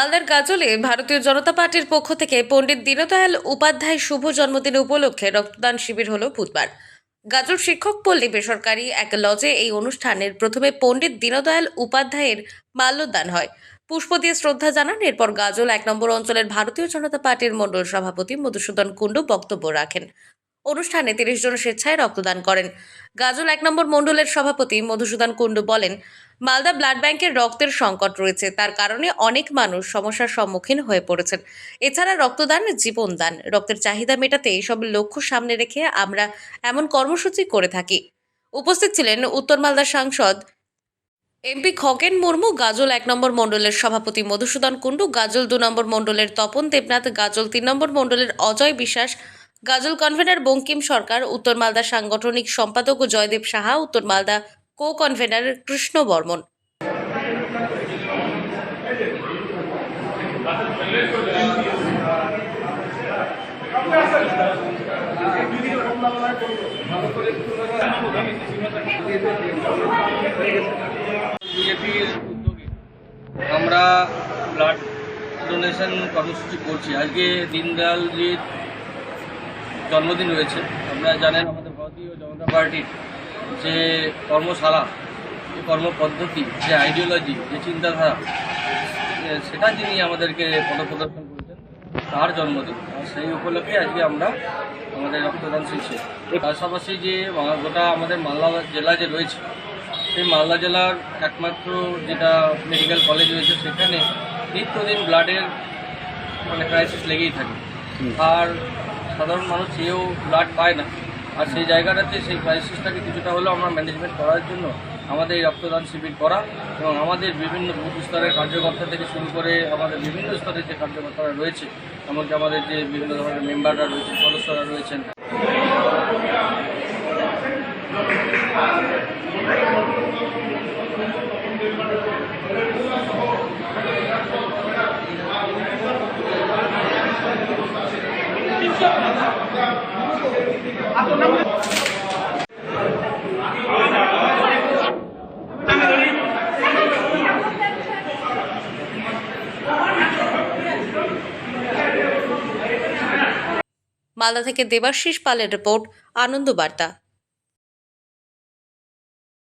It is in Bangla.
মালদার গাজলে ভারতীয় জনতা পার্টির পক্ষ থেকে পণ্ডিত দীনদয়াল উপাধ্যায় শুভ জন্মদিন উপলক্ষে রক্তদান শিবির হলো বুধবার। গাজল শিক্ষক পল্লী বেসরকারি এক লজে এই অনুষ্ঠানের প্রথমে পণ্ডিত দীনদয়াল উপাধ্যায়ের মাল্যদান হয়। পুষ্প দিয়ে শ্রদ্ধা জানান, এরপর গাজল এক নম্বর অঞ্চলের ভারতীয় জনতা পার্টির মণ্ডল সভাপতি মধুসূদন কুণ্ডু বক্তব্য রাখেন। অনুষ্ঠানে তিরিশ জন স্বেচ্ছায় রক্তদান করেন। গাজল এক নম্বর মণ্ডলের সভাপতি মধুসূদন কুণ্ডু বলেন, মালদা ব্লাড ব্যাংকের রক্তের সংকট রয়েছে, তার কারণে অনেক মানুষ সমস্যার সম্মুখীন হয়ে পড়েছেন। এছাড়া রক্তদান জীবনদান রক্তের চাহিদা মেটাতে এইসব লক্ষ্য সামনে রেখে আমরা এমন কর্মসূচি করে থাকি। উপস্থিত ছিলেন উত্তর মালদা সাংসদ এমপি খগেন মুর্মু, গাজল এক নম্বর মণ্ডলের সভাপতি মধুসূদন কুণ্ডু, গাজল দু নম্বর মণ্ডলের তপন দেবনাথ, গাজল তিন নম্বর মণ্ডলের অজয় বিশ্বাস গাজল কনভেনার বঙ্কিম সরকার, উত্তর মালদা সাংগঠনিক সম্পাদক জয়দেব সাহা, উত্তর মালদা কো কনভেনার কৃষ্ণ বর্মন। আমরা ব্লাড ডোনেশন কর্মসূচি করছি। আজকে দীনদয়ালজির জন্মদিন রয়েছে। আপনারা জানেন আমাদের ভারতীয় জনতা পার্টির যে কর্মশালা যে কর্মপদ্ধতি যে আইডিওলজি যে চিন্তাধারা সেটা যিনি আমাদেরকে পদপ্রদর্শন করেছেন তার জন্মদিন। আর সেই উপলক্ষে আজকে আমরা আমাদের রক্তদান শিখছি পাশাপাশি যে গোটা আমাদের মালদা জেলা যে রয়েছে সেই মালদা জেলার একমাত্র যেটা মেডিকেল কলেজ রয়েছে সেখানে নিত্যদিন ব্লাডের মানে ক্রাইসিস লেগেই থাকে। আর সাধারণ মানুষ সেও ব্লাড পায় না। আর সেই জায়গাটাতে সেই ক্রাইসিসটাকে কিছুটা হলেও আমরা ম্যানেজমেন্ট করার জন্য আমাদের এই রক্তদান শিবির করা এবং আমাদের বিভিন্ন বুথ স্তরের কার্যকর্তা থেকে শুরু করে আমাদের বিভিন্ন স্তরের যে কার্যকর্তারা রয়েছে, এমনকি আমাদের যে বিভিন্ন ধরনের মেম্বাররা রয়েছে সদস্যরা রয়েছেন। মালদা থেকে দেবাশিস পালের রিপোর্ট আনন্দ বার্তা।